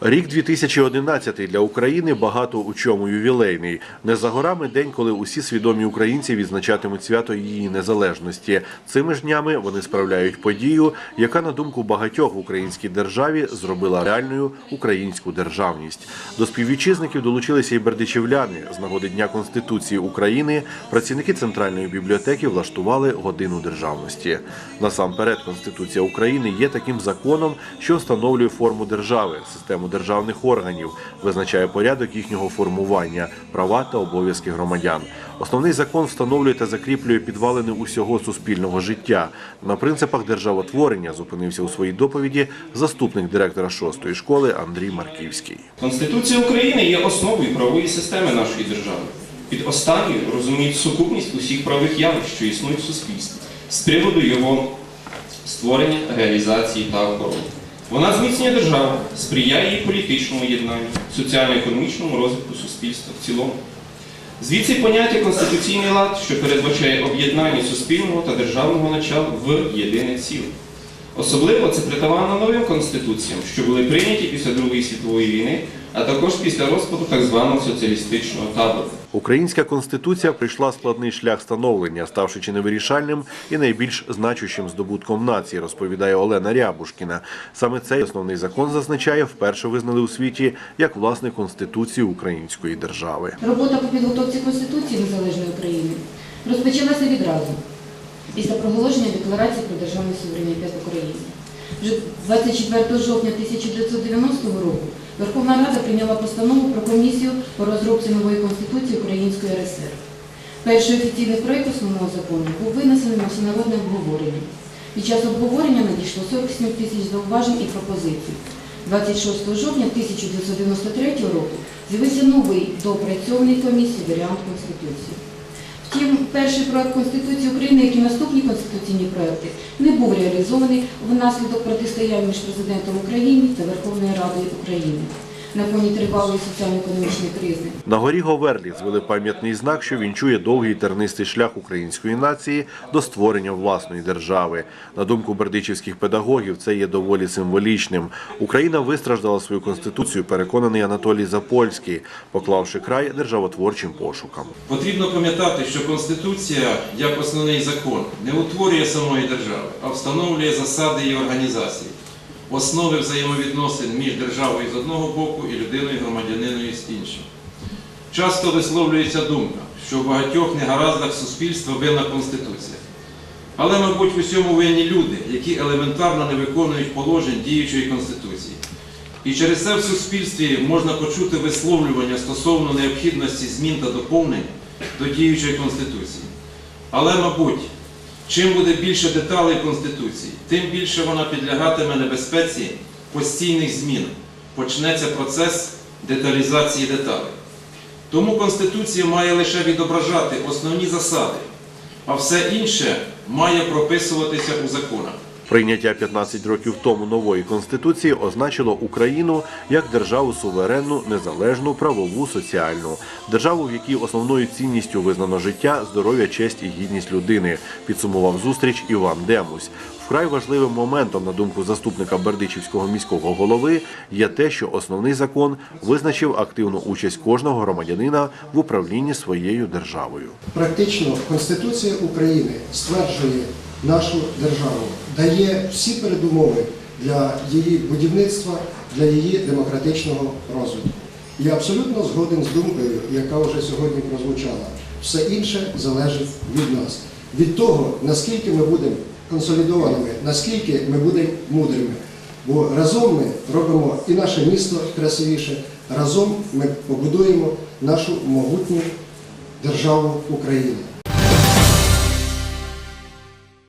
Рік 2011 для України багато у чому ювілейний. Не за горами день, коли усі свідомі українці відзначатимуть свято її незалежності. Цими ж днями вони справляють подію, яка на думку багатьох в українській державі зробила реальною українську державність. До співвітчизників долучилися і бердичівляни. З нагоди Дня Конституції України працівники центральної бібліотеки влаштували годину державності. Насамперед, Конституція України є таким законом, що встановлює форму держави, систему державних органів, визначає порядок їхнього формування, права та обов'язки громадян. Основний закон встановлює та закріплює підвалини усього суспільного життя. На принципах державотворення зупинився у своїй доповіді заступник директора шостої школи Андрій Марківський. Конституція України є основою правової системи нашої держави. Під останньою розуміють сукупність усіх правових явищ, що існують в суспільстві, з приводу його створення, реалізації та охорони. Вона зміцнює державу, сприяє її політичному єднанню, соціально-економічному розвитку суспільства в цілому. Звідси поняття конституційний лад, що передбачає об'єднання суспільного та державного начала в єдине ціле. Особливо це притаманно новим конституціям, що були прийняті після Другої світової війни, а також після розпаду так званого соціалістичного табору. Українська конституція прийшла складний шлях становлення, ставши чи невирішальним і найбільш значущим здобутком нації, розповідає Олена Рябушкіна. Саме цей основний закон зазначає, вперше визнали у світі як власне конституцію української держави. Робота по підготовці Конституції Незалежної України розпочалася відразу після проголошення Декларації про державний суверенітет України. Вже 24 жовтня 1990 року Верховна Рада прийняла постанову про комісію по розробці нової Конституції Української РСР. Перший офіційний проєкт основного закону був винесений на всенародне обговорення. Під час обговорення надійшло 47 тисяч зауважень і пропозицій. 26 жовтня 1993 року з'явився новий доопрацьований комісією варіант Конституції. Втім, перший проект Конституції України, як і наступні конституційні проекти, не був реалізований внаслідок протистояння між президентом України та Верховною Радою України на фоні тривалої соціально-економічної кризи. На горі Говерлі звели пам'ятний знак, що вінчує довгий тернистий шлях української нації до створення власної держави. На думку бердичівських педагогів, це є доволі символічним. Україна вистраждала свою конституцію, переконаний Анатолій Запольський, поклавши край державотворчим пошукам. Потрібно пам'ятати, що Конституція, як основний закон, не утворює самої держави, а встановлює засади її організації, основи взаємовідносин між державою з одного боку і людиною громадяниною з іншого. Часто висловлюється думка, що в багатьох негараздах суспільства винна Конституція. Але, мабуть, в усьому винні люди, які елементарно не виконують положень діючої Конституції. І через це в суспільстві можна почути висловлювання стосовно необхідності змін та доповнень до діючої Конституції. Але, мабуть, чим буде більше деталей Конституції, тим більше вона підлягатиме небезпеці постійних змін. Почнеться процес деталізації деталей. Тому Конституція має лише відображати основні засади, а все інше має прописуватися у законах. Прийняття 15 років тому нової конституції означило Україну як державу суверенну, незалежну, правову, соціальну, державу, в якій основною цінністю визнано життя, здоров'я, честь і гідність людини. Підсумував зустріч Іван Демусь. Вкрай важливим моментом, на думку заступника Бердичівського міського голови, є те, що основний закон визначив активну участь кожного громадянина в управлінні своєю державою. Практично Конституція України стверджує нашу державу, дає всі передумови для її будівництва, для її демократичного розвитку. Я абсолютно згоден з думкою, яка вже сьогодні прозвучала. Все інше залежить від нас, від того, наскільки ми будемо консолідованими, наскільки ми будемо мудрими. Бо разом ми робимо і наше місто красивіше, разом ми побудуємо нашу могутню державу України.